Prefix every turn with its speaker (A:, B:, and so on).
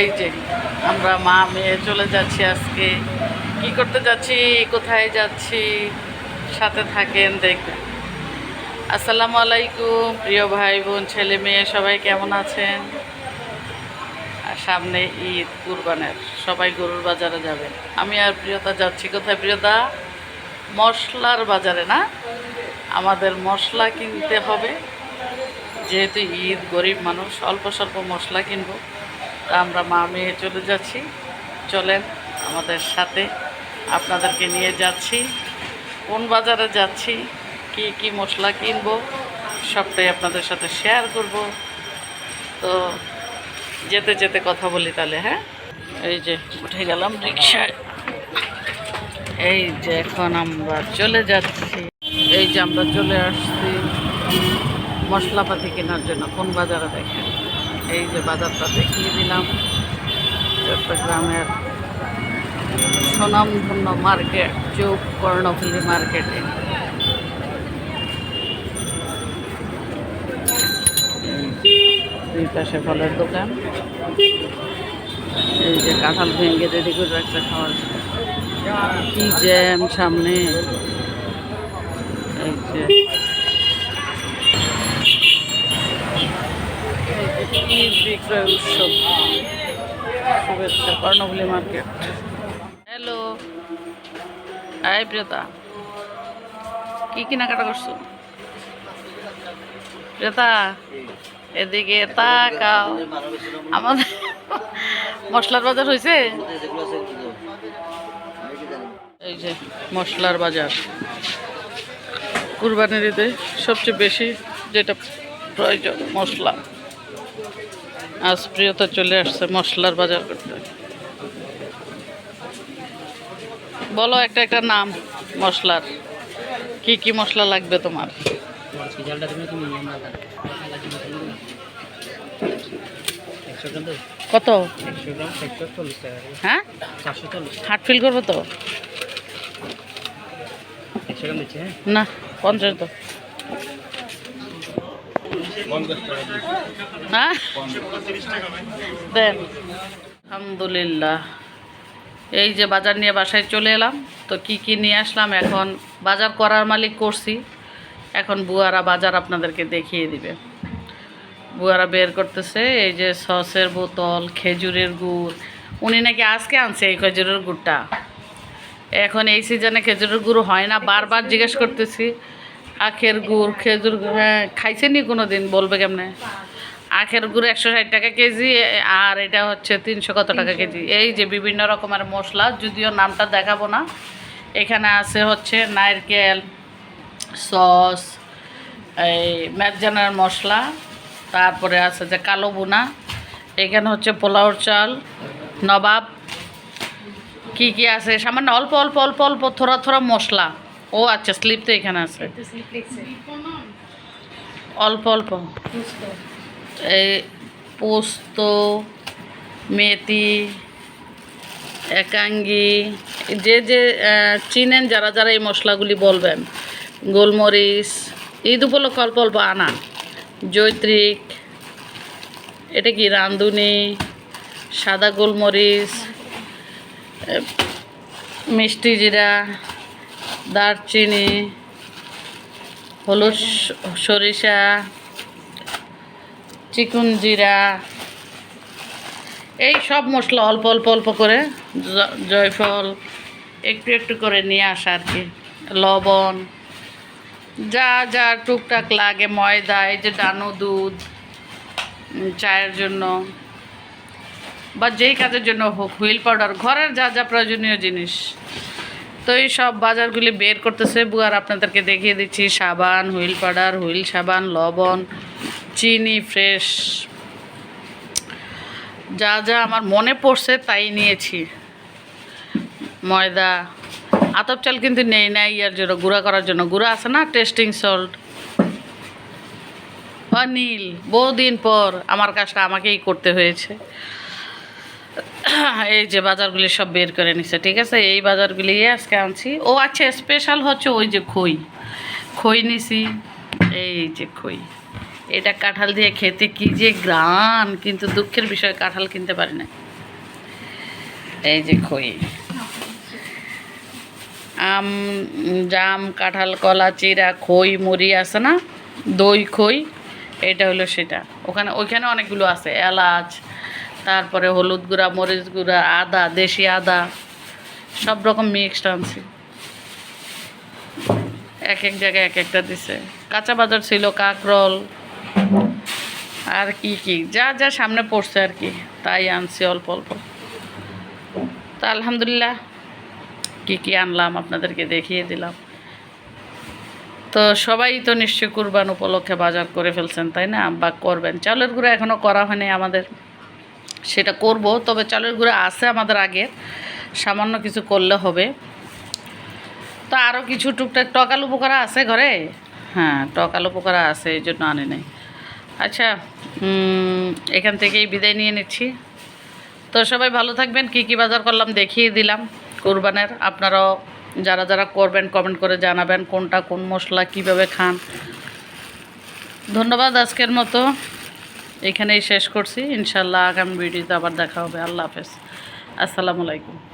A: এই যে, আমরা মা মেয়ে চলে যাচ্ছি আজকে। কি করতে যাচ্ছি? কোথায় যাচ্ছি? সাথে থাকেন, দেখবেন। আসসালামু আলাইকুম, প্রিয় ভাই বোন, ছেলে মেয়ে, সবাই কেমন আছেন? আর সামনে ঈদ, কুরবানের। সবাই গরুর বাজারে যাবেন। আমি আর প্রিয়তা যাচ্ছি। কোথায় প্রিয়তা? মশলার বাজারে, না? আমাদের মশলা কিনতে হবে। যেহেতু ঈদ, গরিব মানুষ, অল্প স্বল্প মশলা কিনবো। আমরা মা মেয়ে চলে যাচ্ছি। চলেন আমাদের সাথে আপনাদেরকে নিয়ে যাচ্ছি। কোন বাজারে যাচ্ছি, কি কি মশলা কিনবো, সবটাই আপনাদের সাথে শেয়ার করব। তো যেতে যেতে কথা বলি তাহলে হ্যাঁ? এই যে উঠে গেলাম রিক্সায়। এই যে এখন আমরা চলে যাচ্ছি। এই যে আমরা চলে আসছি মশলাপাতি কেনার জন্য, কোন বাজারে দেখেন? এই যে বাজারটা দেখিয়ে দিলাম। চট্টগ্রামের সুনামধন্য মার্কেট চৌক কর্ণফুলি মার্কেটে। দুই পাশে ফলের দোকান। এই যে কাঁঠাল ভেঙে রেডি করে রাখছে খাওয়ার। কি জ্যাম সামনে। এই যে ঈদ বিক্রয় উৎসব মার্কেট হ্যালো আই প্রিয়তা কি কেনাকাটা করছ? প্রিয়তা এদিকে তাকাও। আমাদের মশলার বাজার হয়েছে এই যে মশলার বাজার। কুরবানির ঈদে সবচেয়ে বেশি যেটা প্রয়োজন, মশলা। আজ প্রিয়তা চলে আসছে মশলার বাজার করতে। বলো একটা একটা নাম মশলার। কি কি মশলা লাগবে তোমার? কত? হ্যাঁ? ফিল করব তো? না, পঞ্চাশ তো। হ্যাঁ? দেন। আলহামদুলিল্লাহ। এই যে বাজার নিয়ে বাসায় চলে এলাম। তো কি কি নিয়ে আসলাম? এখন বাজার করার মালিক করছি। এখন বুয়ারা বাজার আপনাদেরকে দেখিয়ে দিবে। বুয়ারা বের করতেছে। এই যে সসের বোতল, খেজুরের গুড়। উনি নাকি আজকে আনছে এই খেজুরের গুড়টা। এখন এই সিজনে খেজুরের গুড় হয় না। বারবার জিজ্ঞেস করতেছি। আখের গুড় খেজুর হ্যাঁ খাইছেনি কোনো দিন বলবে কেমনে? আখের গুড় একশো ষাট টাকা কেজি আর এটা হচ্ছে তিনশো কত টাকা কেজি। এই যে বিভিন্ন রকমের মশলা যদিও নামটা দেখাবো না। এখানে আছে হচ্ছে নারকেল সস এই ম্যাকজানার মশলা তারপরে আছে যে কালো বোনা এখানে হচ্ছে পোলাওর চাল নবাব কি কি আছে? সামান্য অল্প অল্প অল্প অল্প থোড়া থোড়া মশলা। ও আচ্ছা স্লিপ তো এখানে আছে। অল্প অল্প। এই পোস্ত মেথি একাঙ্গি যে যে চিনেন যারা যারা এই মশলাগুলি বলবেন গোলমরিচ ঈদ উপলক্ষে অল্প অল্প আনা জৈত্রিক এটা কি রাঁধুনি সাদা গোলমরিচ মিষ্টি জিরা দারচিনি, হলুদ সরিষা, চিকন জিরা, এই সব মশলা অল্প অল্প অল্প করে জয়ফল একটু একটু করে নিয়ে আসা আর কি। লবণ, যা যা টুকটাক লাগে, ময়দা, এই যে ডানো দুধ চায়ের জন্য বা যেই কাজের জন্য হোক, হুইল পাউডার, ঘরের যা যা প্রয়োজনীয় জিনিস। তো এই সব বাজারগুলি বের করতেছে। বুয়ার আপনাদেরকে দেখিয়ে দিচ্ছি, সাবান, হুইল পাউডার, হুইল সাবান, লবণ, চিনি, ফ্রেশ। যা যা আমার মনে পড়ছে তাই নিয়েছি। ময়দা, আতপ চাল কিন্তু নেই না ইয়ার জন্য, গুঁড়া করার জন্য। গুঁড়া আছে না, টেস্টিং সল্ট। বা অনিল বহুদিন পর আমার কাজটা আমাকেই করতে হয়েছে। এই যে বাজারগুলি সব বের করে নিছে, ঠিক আছে? এই বাজারগুলি আজকে আনছি। ও আচ্ছা স্পেশাল হচ্ছে ওই যে খই। খই নিছি, এই যে খই। এটা কাঁঠাল দিয়ে খেতে কি যে গ্রান, কিন্তু দুঃখের বিষয়, কাঁঠাল কিনতে পারি না এই যে খই। আম, জাম, কাঁঠাল, কলা চিরা খই, মুড়ি আছে না? দই খই, এটা হলো সেটা। ওখানে, ওইখানে অনেকগুলো আছে, এলাচ তারপরে হলুদ গুঁড়া, মরিচ গুঁড়া, আদা, দেশি আদা, সব রকম মিক্সড আনছি। এক এক জায়গায় এক একটা দিছে। কাঁচা বাজার ছিল, কাকরল, আর কি কি? যা যা সামনে পড়ছে আর কি, তাই আনছি অল্প অল্প। তা আলহামদুলিল্লাহ, কী কী আনলাম আপনাদেরকে দেখিয়ে দিলাম। তো সবাই তো নিশ্চয়ই কুরবান উপলক্ষে বাজার করে ফেলছেন, তাই না? বা করবেন। চালের গুঁড়া এখনও করা হয়নি আমাদের। সেটা করব, তবে চালের গুঁড়া আছে আমাদের আগের সামান্য কিছু করলে হবে। তো আরও কিছু টুকটাক টকালু পোকরা আছে ঘরে? হ্যাঁ টকালু পোকরা আছে, এই জন্য আনে নাই। আচ্ছা এখান থেকেই বিদায় নিয়ে নিচ্ছি। তো সবাই ভালো থাকবেন। কি কি বাজার করলাম দেখিয়ে দিলাম। কোরবানের আপনারাও যারা যারা করবেন কমেন্ট করে জানাবেন কোনটা কোন মশলা কীভাবে খান। ধন্যবাদ আজকের মতো। এখানেই শেষ করছি। ইনশাল্লাহ আগামী ভিডিওতে আবার দেখা হবে। আল্লাহ হাফেজ। আসসালামু আলাইকুম।